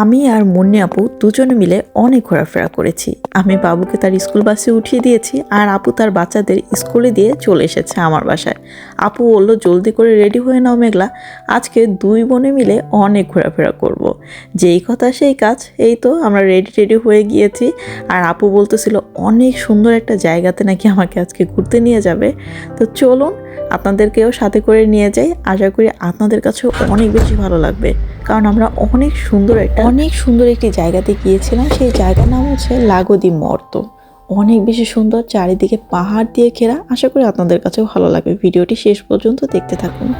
আমি আর মুন্নি আপু দুজনে মিলে অনেক ঘোরাফেরা করেছি। আমি বাবুকে তার স্কুল বাসে উঠিয়ে দিয়েছি আর আপু তার বাচ্চাদের স্কুলে দিয়ে চলে এসেছে আমার বাসায়। আপু বলল, জলদি করে রেডি হয়ে নাও মেঘলা। আজকে দুই বোনে মিলে অনেক ঘোরাফেরা করব। যেই কথা সেই কাজ। এই তো আমরা রেডি রেডি হয়ে গিয়েছি। আর আপু বলতেছিল, অনেক সুন্দর একটা জায়গাতে নাকি আমাকে আজকে ঘুরতে নিয়ে যাবে। তো চলুন আপনাদেরকেও সাথে করে নিয়ে যাই। আশা করি আপনাদের কাছেও অনেক বেশি ভালো লাগবে। কারণ আমরা অনেক সুন্দর একটা অনেক সুন্দর একটি জায়গাতে গিয়েছিলাম। সেই জায়গার নাম হচ্ছে লাগোদি মর্ত। অনেক বেশি সুন্দর, চারিদিকে পাহাড় দিয়ে ঘেরা। আশা করি আপনাদের কাছেও ভালো লাগবে। ভিডিওটি শেষ পর্যন্ত দেখতে থাকুন।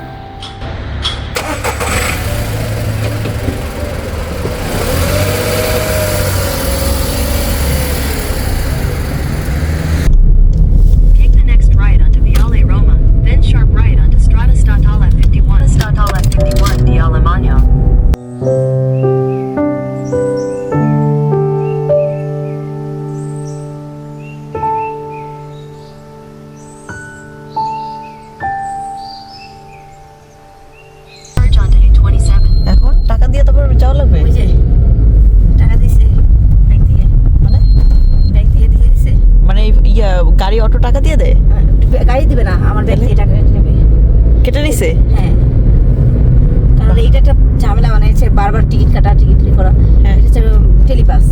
কারণ এইটা একটা ঝামেলা বানাইছে বারবার টিকিট কাটা টিকিট করা। হ্যাঁ। এটা হচ্ছে টেলিপাস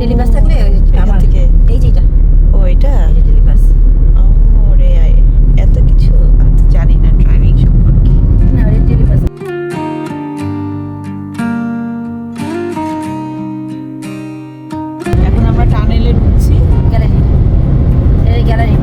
টেলিপাস থাকলে আমার থেকে? এই যে এটা। ও এটা? টেলিপাস ও রে এত কিছু জানি না ড্রাইভিং সম্পর্কে। না টেলিপাস এখন আমরা টানেলে ঢুকছি। গ্যালারি। গ্যালারি।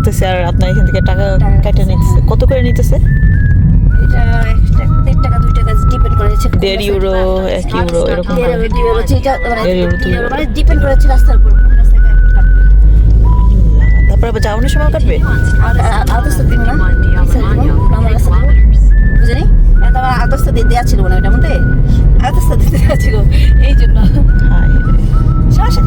আসতেছে আর আপনার এখান থেকে টাকা কেটে নিতেছে কত করে নিতেছে এটা টাকা দুই টাকা ডিপেন্ড করে হচ্ছে কোন দেড় ইউরো এক ইউরো এরকম মানে। মানে ডিপেন্ড রাস্তার উপর কাটবে। তারপর আবার যাওয়ানোর সময় কাটবে Continue on Strada আর- আর- আর তো Statale দিব না? 51 di এই side দিব? Alemagno, আমার 3 রাস্তা দিব? kilometers. বুঝলি এটা আদর্শ দিয়ে দেওয়া ছিল না ওইটার মধ্যে আদর্শ দিয়ে দেওয়া ছিল এই জন্য হায় সমস্যা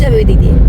ঢুকতে ওই দিক।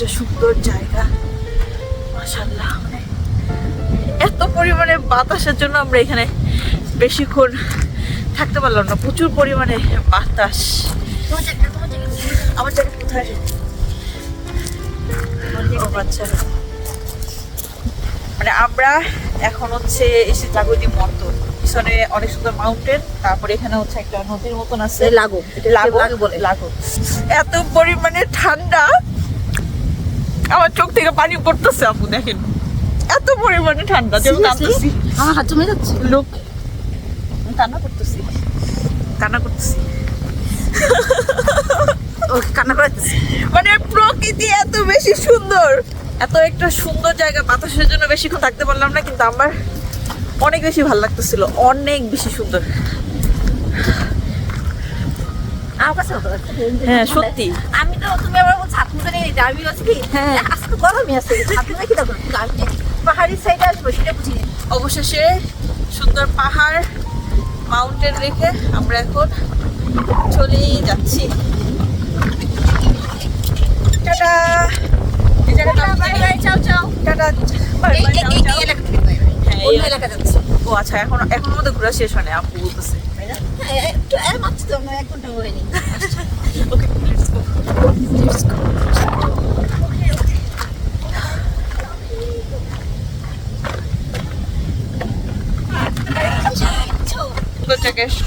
একটা সুন্দর জায়গা। মাশাল্লাহ মানে এত পরিমাণে বাতাসের জন্য আমরা এখানে বেশিক্ষণ থাকতে পারলাম না। প্রচুর পরিমাণে বাতাস। আমার জায়গা কোথায়? আচ্ছা। মানে আমরা এখন হচ্ছে এসে জাগতি মন্তর পিছনে অনেক সুন্দর মাউন্টেন তারপরে এখানে হচ্ছে একটা নদীর মতন আছে। লাগো লাগো লাগো বলে। লাগো। এত পরিমাণে ঠান্ডা আমার চোখ থেকে পানি পড়তেছে আপু দেখেন। এত পরিমাণে ঠান্ডা যেমন কাঁদতেছি আমার হাত জমে যাচ্ছে। লোক। কান্না করতেছি। কান্না করতেছি। কান্না করাইতেছে। মানে প্রকৃতি এত বেশি সুন্দর। এত একটা সুন্দর জায়গা বাতাসের জন্য বেশিক্ষণ থাকতে পারলাম না কিন্তু আমার অনেক বেশি ভালো লাগতেছিল অনেক বেশি সুন্দর। আমার কাছে হ্যাঁ সত্যি। আমি তো তুমি হাত মুখে নিয়ে। আমি বলছি কি হ্যাঁ। আজকে গরমই আছে। কি দেখো পাহাড়ি সাইডে আসব সেটা বুঝি অবশেষে সুন্দর পাহাড় মাউন্টেন রেখে আমরা এখন চলেই যাচ্ছি। টাটা! এখন এখন মধ্যে ঘোরা শেষ হয় না আপু বলতেছে। একটু মাত্র তো এক ঘণ্টা হয়নি okay let's go let's go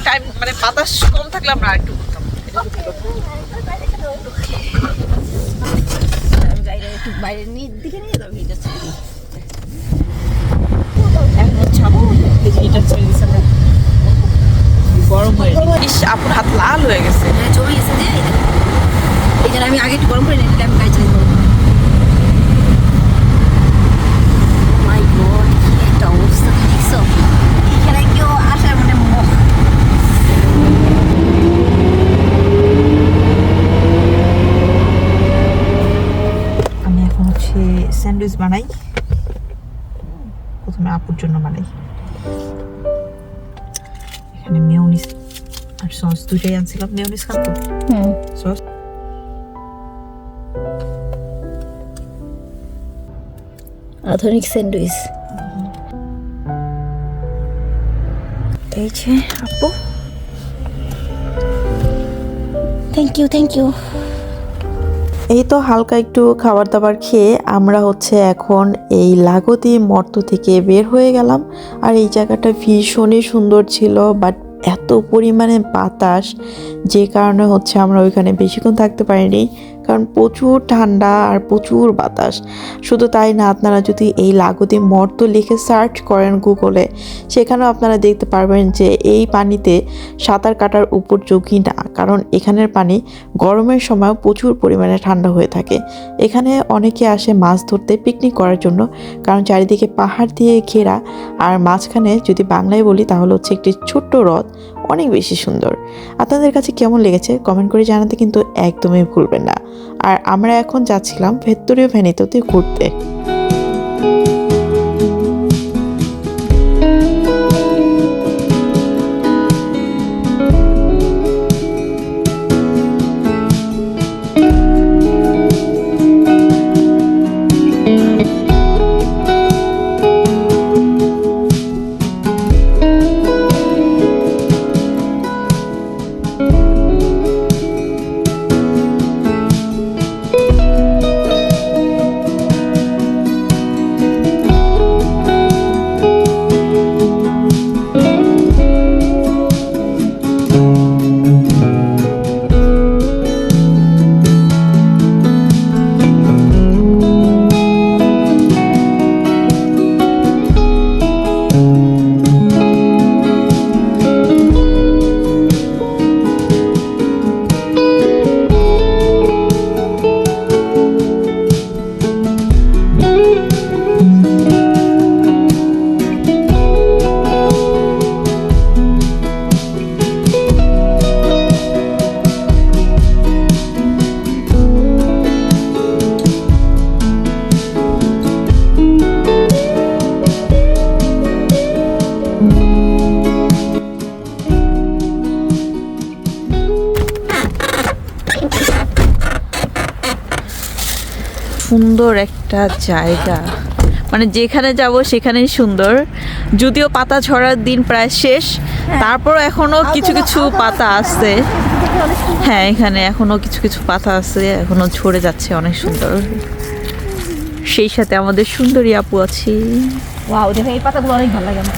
time মানে বাতাস কম থাকলে আমরা আরেকটু ঘুরতাম। একটু বাইরে নিয়ে দিকে নিয়ে যাব। এটা ছেড়ে এখন যে এটা ছেড়ে আমরা। গরম হয়ে ইস আপুর হাত লাল হয়ে গেছে। হ্যাঁ, জমে গেছে যে এই জন্য আমি আগে একটু গরম করে নিই আমি গাড়ি চালিয়ে আসার মানে মোহ। আমি এখন হচ্ছে স্যান্ডউইচ বানাই। প্রথমে আপুর জন্য বানাই। এখানে মেয়নিস আর সস দুটাই আনছিলাম মেয়নিস খাব? হ্যাঁ সস? আধুনিক স্যান্ডউইচ। এই যে আপু থ্যাংক ইউ থ্যাংক ইউ এই তো হালকা একটু খাবার দাবার খেয়ে আমরা হচ্ছে এখন এই লাগতি মর্ত থেকে বের হয়ে গেলাম। আর এই জায়গাটা ভীষণই সুন্দর ছিল বাট এত পরিমাণে বাতাস, যে কারণে হচ্ছে আমরা ওইখানে বেশিক্ষণ থাকতে পারিনি। কারণ প্রচুর ঠান্ডা আর প্রচুর বাতাস। শুধু তাই না, আপনারা যদি এই লাগতি মর্ত লিখে সার্চ করেন গুগলে, সেখানেও আপনারা দেখতে পারবেন যে এই পানিতে সাঁতার কাটার উপযোগী না। কারণ এখানের পানি গরমের সময় প্রচুর পরিমাণে ঠান্ডা হয়ে থাকে। এখানে অনেকে আসে মাছ ধরতে পিকনিক করার জন্য, কারণ চারিদিকে পাহাড় দিয়ে ঘেরা। আর মাঝখানে যদি বাংলায় বলি, তাহলে হচ্ছে একটি ছোট্ট হ্রদ, অনেক বেশি সুন্দর। আপনাদের কাছে কেমন লেগেছে? কমেন্ট করে জানাতে কিন্তু একদমই ভুলবেন না। আর আমরা এখন যাচ্ছিলাম ভেত্তরীয় ভ্যানিতোতে ঘুরতে। একটা জায়গা। মানে যেখানে যাব সেখানেই সুন্দর। যদিও পাতা ঝরার দিন প্রায় শেষ তারপর এখনও কিছু কিছু পাতা আছে। হ্যাঁ এখানে এখনও কিছু কিছু পাতা আছে এখনও ঝরে যাচ্ছে অনেক সুন্দর। সেই সাথে আমাদের সুন্দরী আপু আছে। ওয়াও দেখো এই পাতাগুলো অনেক ভালো লাগে আমার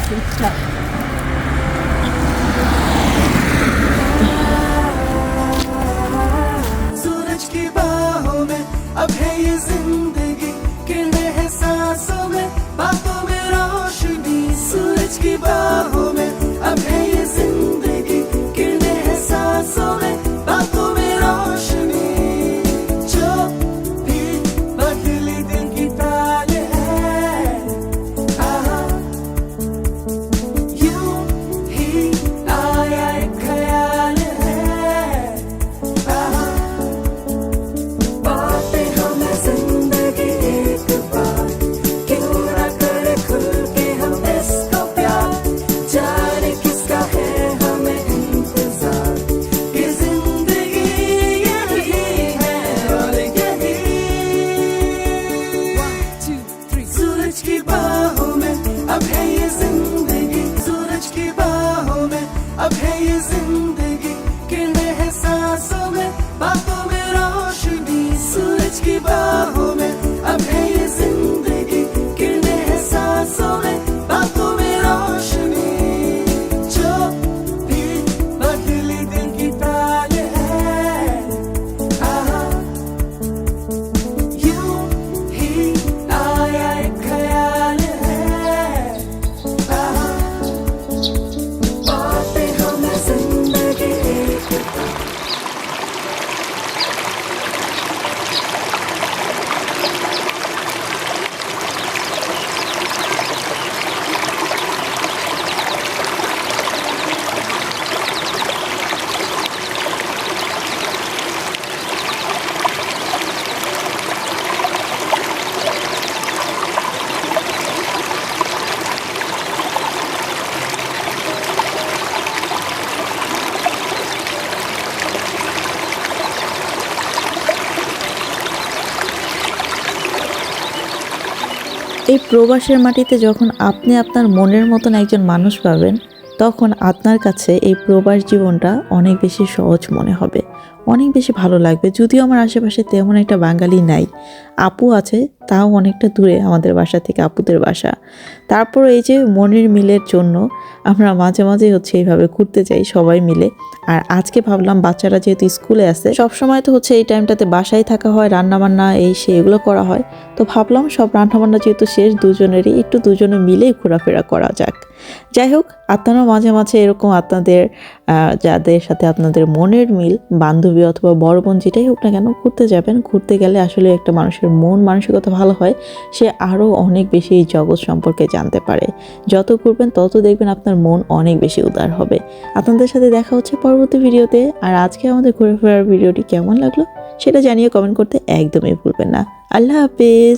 এই প্রবাসের মাটিতে যখন আপনি আপনার মনের মতন একজন মানুষ পাবেন, তখন আপনার কাছে এই প্রবাস জীবনটা অনেক বেশি সহজ মনে হবে। অনেক বেশি ভালো লাগবে। যদিও আমার আশেপাশে তেমন একটা বাঙালি নাই। আপু আছে, তাও অনেকটা দূরে আমাদের বাসা থেকে, আপুদের বাসা। তারপর এই যে মনের মিলের জন্য আমরা মাঝে মাঝে হচ্ছে এইভাবে ঘুরতে যাই সবাই মিলে। আর আজকে ভাবলাম বাচ্চারা যেহেতু স্কুলে আছে সব সময় তো হচ্ছে এই টাইমটাতে বাসায় থাকা হয় রান্না বান্না এই সে এগুলো করা হয়। তো ভাবলাম সব রান্নাবান্না যেহেতু শেষ, দুজনেরই একটু দুজনে মিলেই ঘোরাফেরা করা যাক। যাই হোক আপনারা মাঝে মাঝে এরকম আপনাদের যাদের সাথে আপনাদের মনের মিল, বান্ধবী অথবা বড় বোন যেটাই হোক না কেন, ঘুরতে যাবেন। ঘুরতে গেলে আসলে একটা মানুষের মন মানসিকতা ভালো হয়, সে আরও অনেক বেশি এই জগৎ সম্পর্কে জানতে পারে। যত ঘুরবেন, তত দেখবেন আপনার মন অনেক বেশি উদার হবে। আপনাদের সাথে দেখা হচ্ছে পরবর্তী ভিডিওতে, আর আজকে আমাদের ঘুরে ফেরার ভিডিওটি কেমন লাগল, সেটা জানিয়ে কমেন্ট করতে একদমই ভুলবেন না। আল্লাহ হাফেজ!